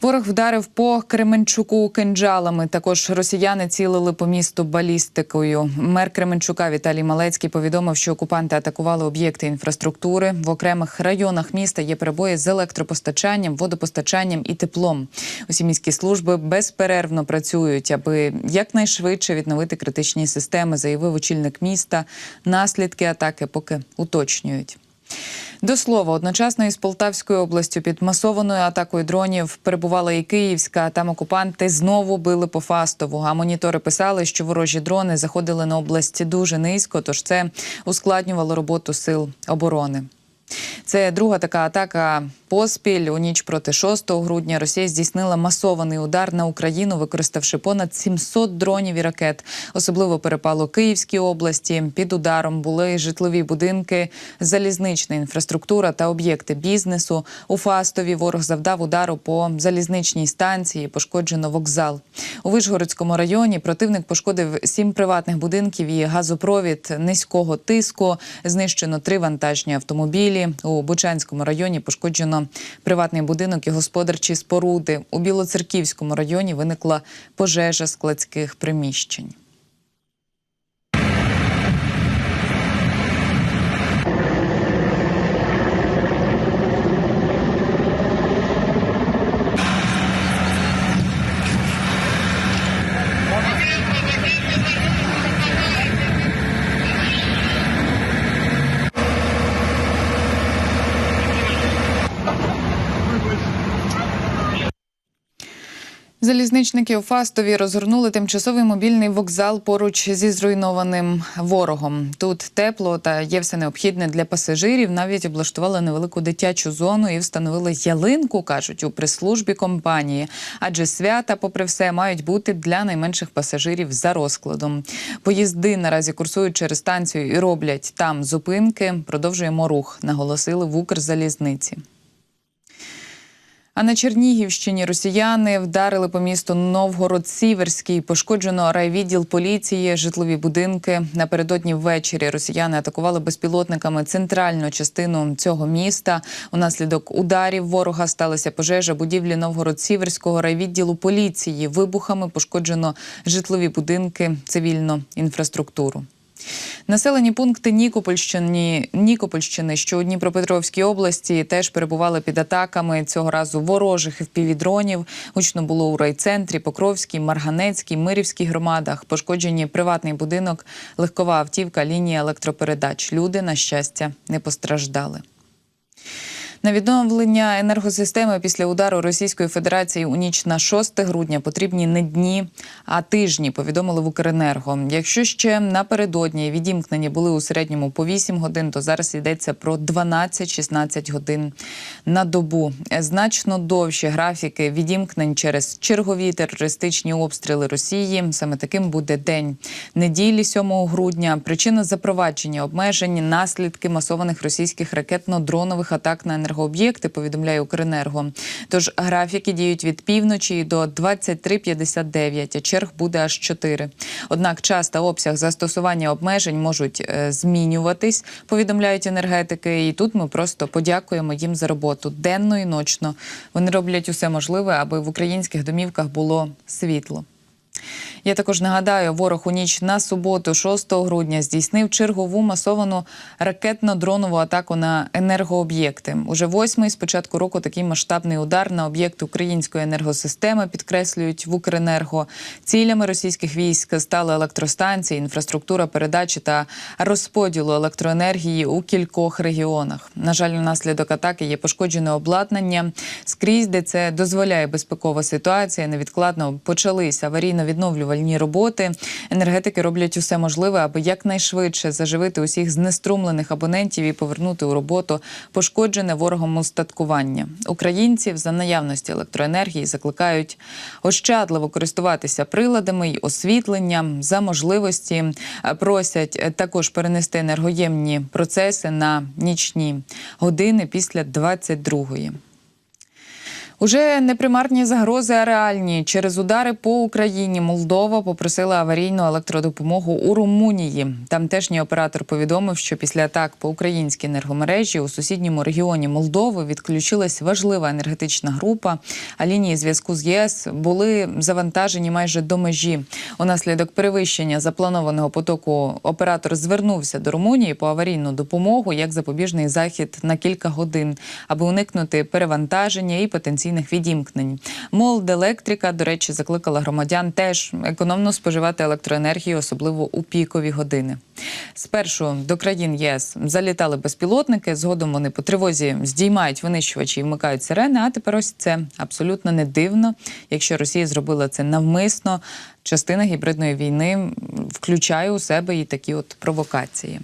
Ворог вдарив по Кременчуку кинджалами. Також росіяни цілили по місту балістикою. Мер Кременчука Віталій Малецький повідомив, що окупанти атакували об'єкти інфраструктури. В окремих районах міста є перебої з електропостачанням, водопостачанням і теплом. Усі міські служби безперервно працюють, аби якнайшвидше відновити критичні системи, заявив очільник міста. Наслідки атаки поки уточнюють. До слова, одночасно із Полтавською областю під масованою атакою дронів перебувала і Київська. Там окупанти знову били по Фастову. А монітори писали, що ворожі дрони заходили на область дуже низько, тож це ускладнювало роботу сил оборони. Це друга така атака поспіль. У ніч проти 6 грудня Росія здійснила масований удар на Україну, використавши понад 700 дронів і ракет. Особливо перепало Київській області. Під ударом були житлові будинки, залізнична інфраструктура та об'єкти бізнесу. У Фастові ворог завдав удару по залізничній станції. Пошкоджено вокзал. У Вишгородському районі противник пошкодив сім приватних будинків і газопровід низького тиску. Знищено три вантажні автомобілі. У Бучанському районі пошкоджено приватний будинок і господарчі споруди. У Білоцерківському районі виникла пожежа складських приміщень. Залізничники у Фастові розгорнули тимчасовий мобільний вокзал поруч зі зруйнованим ворогом. Тут тепло та є все необхідне для пасажирів. Навіть облаштували невелику дитячу зону і встановили ялинку, кажуть у прес-службі компанії. Адже свята, попри все, мають бути для найменших пасажирів за розкладом. Поїзди наразі курсують через станцію і роблять там зупинки. Продовжуємо рух, наголосили в Укрзалізниці. А на Чернігівщині росіяни вдарили по місту Новгород-Сіверський. Пошкоджено райвідділ поліції, житлові будинки. Напередодні ввечері росіяни атакували безпілотниками центральну частину цього міста. Унаслідок ударів ворога сталася пожежа будівлі Новгород-Сіверського райвідділу поліції. Вибухами пошкоджено житлові будинки, цивільну інфраструктуру. Населені пункти Нікопольщини, Нікопольщини, що у Дніпропетровській області, теж перебували під атаками цього разу ворожих впівдронів. Гучно було у райцентрі, Покровській, Марганецькій, Мирівській громадах. Пошкоджені приватний будинок, легкова автівка, лінія електропередач. Люди, на щастя, не постраждали. На відновлення енергосистеми після удару Російської Федерації у ніч на 6 грудня потрібні не дні, а тижні. Повідомили в Укренерго. Якщо ще напередодні відімкнені були у середньому по 8 годин, то зараз йдеться про 12-16 годин на добу. Значно довші графіки відімкнень через чергові терористичні обстріли Росії. Саме таким буде день неділі 7 грудня. Причина запровадження обмежень, наслідки масованих російських ракетно-дронових атак на енергооб'єкти, повідомляє Укренерго. Тож графіки діють від півночі до 23.59, а черг буде аж 4. Однак час та обсяг застосування обмежень можуть е, змінюватись, повідомляють енергетики. І тут ми просто подякуємо їм за роботу денно і ночно. Вони роблять усе можливе, аби в українських домівках було світло. Я також нагадаю, ворог у ніч на суботу, 6 грудня, здійснив чергову масовану ракетно-дронову атаку на енергооб'єкти. Уже восьмий з початку року такий масштабний удар на об'єкт української енергосистеми підкреслюють в Укренерго. Цілями російських військ стали електростанції, інфраструктура передачі та розподілу електроенергії у кількох регіонах. На жаль, внаслідок атаки є пошкоджене обладнання. Скрізь, де це дозволяє безпекова ситуація, невідкладно почались аварійно-відновлювальні роботи. Енергетики роблять усе можливе, аби якнайшвидше заживити усіх знеструмлених абонентів і повернути у роботу пошкоджене ворогом устаткування. Українців за наявності електроенергії закликають ощадливо користуватися приладами й освітленням за можливості. е, Просять е, також перенести енергоємні процеси на нічні години після 22-ї. Уже не примарні загрози, а реальні. Через удари по Україні Молдова попросила аварійну електродопомогу у Румунії. Тамтешній оператор повідомив, що після атак по українській енергомережі у сусідньому регіоні Молдови відключилась важлива енергетична група. А лінії зв'язку з ЄС були завантажені майже до межі. Унаслідок перевищення запланованого потоку оператор звернувся до Румунії по аварійну допомогу як запобіжний захід на кілька годин, аби уникнути перевантаження і потенційних відімкнень. Молделектрика, до речі, закликала громадян теж економно споживати електроенергію, особливо у пікові години. Спершу до країн ЄС залітали безпілотники. Згодом вони по тривозі здіймають винищувачі і вмикають сирени. А тепер ось це абсолютно не дивно, якщо Росія зробила це навмисно. Частина гібридної війни включає у себе і такі от провокації.